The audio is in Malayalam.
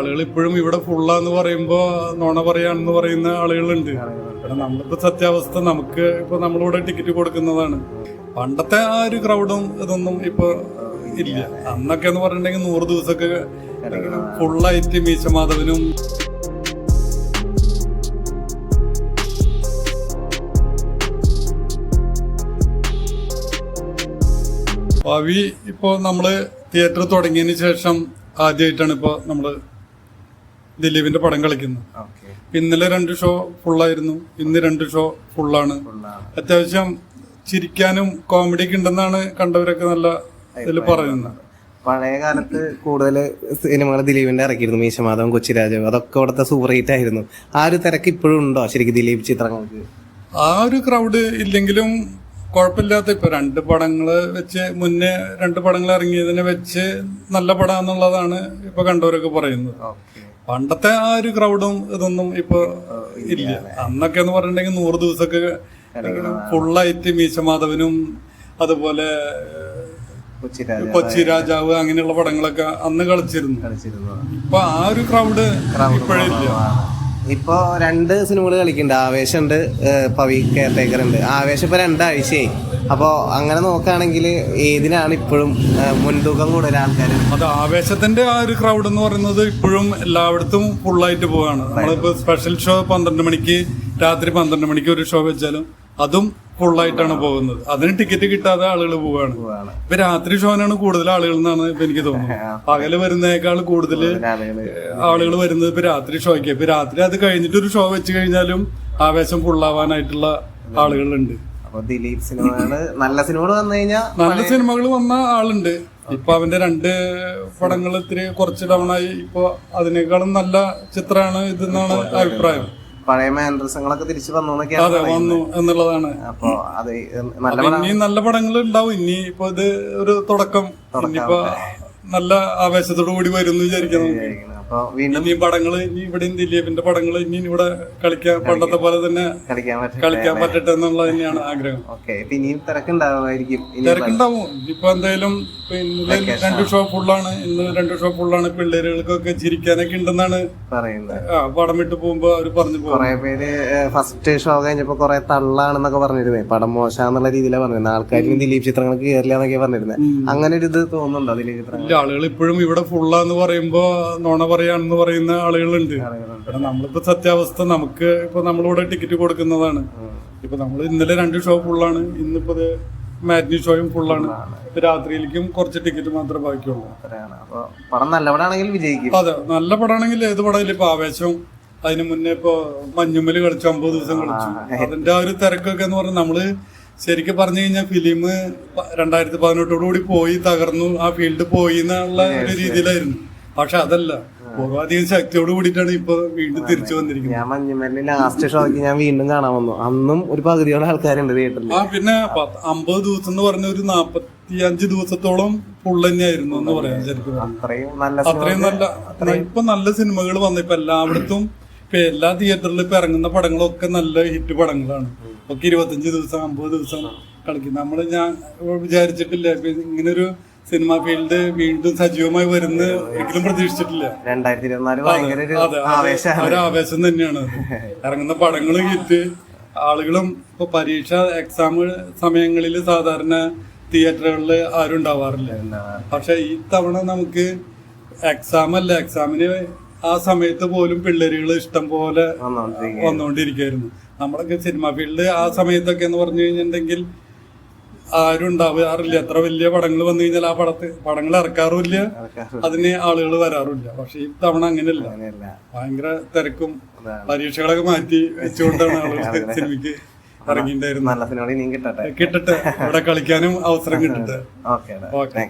ആളുകൾ ഇപ്പോഴും ഇവിടെ ഫുള്ളാന്ന് പറയുമ്പോ നോണ പറയാണെന്ന് പറയുന്ന ആളുകളുണ്ട്. നമ്മളിപ്പോ സത്യാവസ്ഥ നമുക്ക് ഇപ്പൊ നമ്മളിവിടെ ടിക്കറ്റ് കൊടുക്കുന്നതാണ്. പണ്ടത്തെ ആ ഒരു ക്രൗഡും ഇതൊന്നും ഇപ്പൊ ഇല്ല. അന്നൊക്കെ എന്ന് പറഞ്ഞിട്ടുണ്ടെങ്കിൽ നൂറ് ദിവസമൊക്കെ ഫുള്ളായിട്ട് മീശമാധവനും ഭാവി ഇപ്പോ നമ്മൾ തിയേറ്റർ തുടങ്ങിയതിന് ശേഷം ആദ്യമായിട്ടാണ് ഇപ്പോൾ നമ്മൾ ദിലീപിന്റെ പടം കളിക്കുന്നു. ഇന്നലെ രണ്ട് ഷോ ഫുള്ളായിരുന്നു. ഇന്ന് രണ്ട് ഷോ ഫുള്ളാണ്. അത്യാവശ്യം ചിരിക്കാനും കോമഡിക്ക് ഉണ്ടെന്നാണ് കണ്ടവരൊക്കെ നല്ല ഇതിൽ പറയുന്നത്. പഴയ കാലത്ത് കൂടുതൽ സിനിമകൾ ദിലീപിന്റെ ഇറക്കിയിരുന്നു. മീശമാധവൻ കൊച്ചിരാജാവ് അതൊക്കെ അവിടുത്തെ സൂപ്പർ ഹിറ്റ് ആയിരുന്നു. ആ ഒരു തിരക്ക് ഇപ്പോഴും ഉണ്ടോ ശരിക്കും ദിലീപ് ചിത്രങ്ങൾക്ക്? ആ ഒരു ക്രൗഡ് ഇല്ലെങ്കിലും കുഴപ്പമില്ലാത്ത ഇപ്പൊ രണ്ട് പടങ്ങൾ വെച്ച് മുന്നേ രണ്ട് പടങ്ങൾ ഇറങ്ങിയതിനെ വെച്ച് നല്ല പടം എന്നുള്ളതാണ് ഇപ്പൊ കണ്ടവരൊക്കെ പറയുന്നത്. പണ്ടത്തെ ആ ഒരു ക്രൗഡും ഇതൊന്നും ഇപ്പൊ ഇല്ല. അന്നൊക്കെ എന്ന് പറഞ്ഞിട്ടുണ്ടെങ്കിൽ നൂറ് ദിവസമൊക്കെ ഫുള്ളായിട്ട് മീശമാധവനും അതുപോലെ കൊച്ചി രാജാവ് അങ്ങനെയുള്ള പടങ്ങളൊക്കെ അന്ന് കളിച്ചിരുന്നു. കളിച്ചിരുന്നു ഇപ്പൊ ആ ഒരു ക്രൗഡ് ഇപ്പോഴില്ല. ഇപ്പൊ രണ്ട് സിനിമകൾ കളിക്കുന്നുണ്ട് ആവേശമുണ്ട് പവി കെയർടേക്കർ ഉണ്ട്. ആവേശം ഇപ്പൊ രണ്ടാഴ്ചയായി. അപ്പൊ അങ്ങനെ നോക്കുകയാണെങ്കിൽ ഏതിനാണ് ഇപ്പോഴും മുൻതൂക്കം കൂടുതൽ ആൾക്കാർ അത് ആവേശത്തിന്റെ ആ ഒരു ക്രൗഡ് എന്ന് പറയുന്നത് ഇപ്പോഴും എല്ലായിടത്തും ഫുള്ളായിട്ട് പോവാണ്. നമ്മളിപ്പോ സ്പെഷ്യൽ ഷോ പന്ത്രണ്ട് മണിക്ക് രാത്രി പന്ത്രണ്ട് മണിക്ക് ഒരു ഷോ വെച്ചാലും അതും ഫുള്ളായിട്ടാണ് പോകുന്നത്. അതിന് ടിക്കറ്റ് കിട്ടാതെ ആളുകൾ പോവാണ്. ഇപ്പൊ രാത്രി ഷോനാണ് കൂടുതൽ ആളുകൾ എന്നാണ് ഇപ്പൊ എനിക്ക് തോന്നുന്നത്. പകൽ വരുന്നേക്കാൾ കൂടുതൽ ആളുകൾ വരുന്നത് ഇപ്പൊ രാത്രി ഷോയ്ക്ക്. ഇപ്പൊ രാത്രി അത് കഴിഞ്ഞിട്ട് ഒരു ഷോ വെച്ച് കഴിഞ്ഞാലും ആവേശം ഫുള്ളാവാനായിട്ടുള്ള ആളുകളുണ്ട്. അപ്പൊ ദിലീപ് സിനിമകൾ നല്ല സിനിമകൾ വന്നു കഴിഞ്ഞാൽ നല്ല സിനിമകൾ വന്ന ആളുണ്ട്. ഇപ്പൊ അവന്റെ രണ്ട് പടങ്ങൾ ഇത്തിരി കുറച്ച് ഡൗൺ ആയി ഇപ്പൊ അതിനേക്കാളും നല്ല ചിത്രമാണ് ഇതെന്നാണ് അഭിപ്രായം. പഴയ മാൻഡ്രസങ്ങളൊക്കെ തിരിച്ചു വന്നു അതെ വന്നു എന്നുള്ളതാണ്. അപ്പൊ അത് നല്ല ഇനി നല്ല പടങ്ങൾ ഉണ്ടാവും. ഇനി ഇപ്പൊ ഇത് ഒരു തുടക്കം. ഇനിയിപ്പോ നല്ല ആവേശത്തോടു കൂടി വരും വിചാരിക്കുന്നു. വിചാരിക്കുന്നു. വീണ്ടും ഇനി പടങ്ങൾ ഇനി ഇവിടെ ദിലീപിന്റെ പടങ്ങൾ ഇനി ഇവിടെ കളിക്കാൻ പണ്ടത്തെ പോലെ തന്നെ കളിക്കാൻ കളിക്കാൻ പറ്റട്ടെ എന്നുള്ളത് തന്നെയാണ് ആഗ്രഹം. ഓക്കെ ഇപ്പൊ ഇനിയും തിരക്കുണ്ടാവുമായിരിക്കും. തിരക്കുണ്ടാവും. ഇപ്പൊ എന്തായാലും ഇന്നലെ രണ്ട് ഷോ ഫുള്ളാണ്. ഇന്ന് രണ്ട് ഷോ ഫുള്ളാണ്. പിള്ളേരുകൾക്കൊക്കെ ചിരിക്കാനൊക്കെ ഉണ്ടെന്നാണ് പറയുന്നത്. ആ പടം വിട്ട് പോകുമ്പോ അവർ പറഞ്ഞു കുറെ പേര് ഫസ്റ്റ് ഷോ കഴിഞ്ഞപ്പോ കുറെ തള്ളാണെന്നൊക്കെ പറഞ്ഞിരുന്നേ. പടം മോശാന്നുള്ള രീതിയിലാണ് പറഞ്ഞിരുന്നത്. ആൾക്കാർക്ക് ദിലീപ് ചിത്രങ്ങൾക്ക് കയറില്ല എന്നൊക്കെ പറഞ്ഞിരുന്നത് അങ്ങനെ ഒരു ഇത് തോന്നുന്നുണ്ടോ ദിലീപ് ചിത്രങ്ങൾ ആളുകൾ ഇപ്പോഴും ഇവിടെ ഫുള്ളാന്ന് പറയുമ്പോ നോണ പറയാണെന്ന് പറയുന്ന ആളുകളുണ്ട്. നമ്മളിപ്പോ സത്യാവസ്ഥ നമുക്ക് ഇപ്പൊ നമ്മളിവിടെ ടിക്കറ്റ് കൊടുക്കുന്നതാണ്. ഇപ്പൊ നമ്മൾ ഇന്നലെ രണ്ട് ഷോ ഫുള്ളാണ് ഇന്നിപ്പോ മാറ്റിനി ഷോയും ഫുള്ളാണ്. രാത്രിയിലേക്കും കുറച്ച് ടിക്കറ്റ് മാത്രമേ ബാക്കിയുള്ളൂ. വിജയിക്കും. അതെ നല്ല പടമാണെങ്കിൽ ഏത് പടമില്ല ഇപ്പൊ ആവേശം അതിന് മുന്നേ ഇപ്പൊ മഞ്ഞുമ്മൽ കളിച്ചു അമ്പത് ദിവസം കളിച്ചു. അതിന്റെ ആ ഒരു തിരക്കൊക്കെ എന്ന് പറഞ്ഞാൽ നമ്മൾ ശരിക്കും പറഞ്ഞു കഴിഞ്ഞാൽ ഫിലിം രണ്ടായിരത്തി പതിനെട്ടോടു കൂടി പോയി തകർന്നു ആ ഫീൽഡ് പോയി എന്നുള്ള ഒരു രീതിയിലായിരുന്നു. പക്ഷെ അതല്ല പൂർവാധികം ശക്തിയോട് കൂടിയിട്ടാണ് ഇപ്പൊ വീണ്ടും തിരിച്ചു വന്നിരിക്കുന്നത്. ഞാൻ മഞ്ഞുമല്ലി ലാസ്റ്റ് ഷോയ്ക്ക് ഞാൻ വീണ്ടും കാണാൻ വന്നു. അന്നും ഒരു പകുതിയോളം ആൾക്കാരുണ്ട് തിയേറ്ററിൽ ആ പിന്നെ അമ്പത് ദിവസം എന്ന് പറഞ്ഞ ഒരു നാപ്പത്തി അഞ്ച് ദിവസത്തോളം ഫുൾ തന്നെയായിരുന്നു എന്ന് പറയാൻ ശരിക്കും അത്രയും നല്ല അത്രയും നല്ല ഇപ്പൊ നല്ല സിനിമകൾ വന്നു. ഇപ്പൊ എല്ലായിടത്തും ഇപ്പൊ എല്ലാ തിയേറ്ററിലും ഇപ്പൊ ഇറങ്ങുന്ന പടങ്ങളൊക്കെ നല്ല ഹിറ്റ് പടങ്ങളാണ്. ഒക്കെ ഇരുപത്തഞ്ച് ദിവസം അമ്പത് ദിവസം കളിക്കും. നമ്മൾ ഞാൻ വിചാരിച്ചിട്ടില്ല. ഇങ്ങനൊരു ഇങ്ങനെ ഒരു സിനിമ ഫീൽഡ് വീണ്ടും സജീവമായി വരുന്ന ഒരിക്കലും പ്രതീക്ഷിച്ചിട്ടില്ല. രണ്ടായിരത്തി ഇരുപത്തിനാല് ഭയങ്കര ഒരു അതെ അത്. ആവേശമാണ്. ഒരു ആവേശം തന്നെയാണ്. ഇറങ്ങുന്ന പടങ്ങളും ഹിറ്റ്. ആളുകളും ഇപ്പൊ പരീക്ഷ എക്സാം സമയങ്ങളിൽ സാധാരണ തിയേറ്ററുകളിൽ ആരും ഉണ്ടാവാറില്ല. പക്ഷെ ഈ തവണ നമുക്ക് എക്സാം അല്ല എക്സാമിന് ആ സമയത്ത് പോലും പിള്ളേരുകൾ ഇഷ്ടം പോലെ വന്നുകൊണ്ടിരിക്കുകയായിരുന്നു നമ്മളൊക്കെ സിനിമ ഫീൽഡ് ആ സമയത്തൊക്കെ എന്ന് പറഞ്ഞു കഴിഞ്ഞിട്ടുണ്ടെങ്കിൽ ആരും ഉണ്ടാവാറില്ല. എത്ര വലിയ പടങ്ങൾ വന്നു കഴിഞ്ഞാൽ ആ പടത്ത് പടങ്ങൾ ഇറക്കാറുമില്ല. അതിന് ആളുകൾ വരാറുമില്ല. പക്ഷെ ഈ തവണ അങ്ങനെയല്ല. ഭയങ്കര തിരക്കും പരീക്ഷകളൊക്കെ മാറ്റി വെച്ചുകൊണ്ടാണ് ആളുകൾ സിനിമയ്ക്ക് നല്ല സിനിമ കിട്ടട്ടെ. കിട്ടട്ടെ. ഇവിടെ കളിക്കാനും അവസരം കിട്ടട്ടെ. ഓക്കെ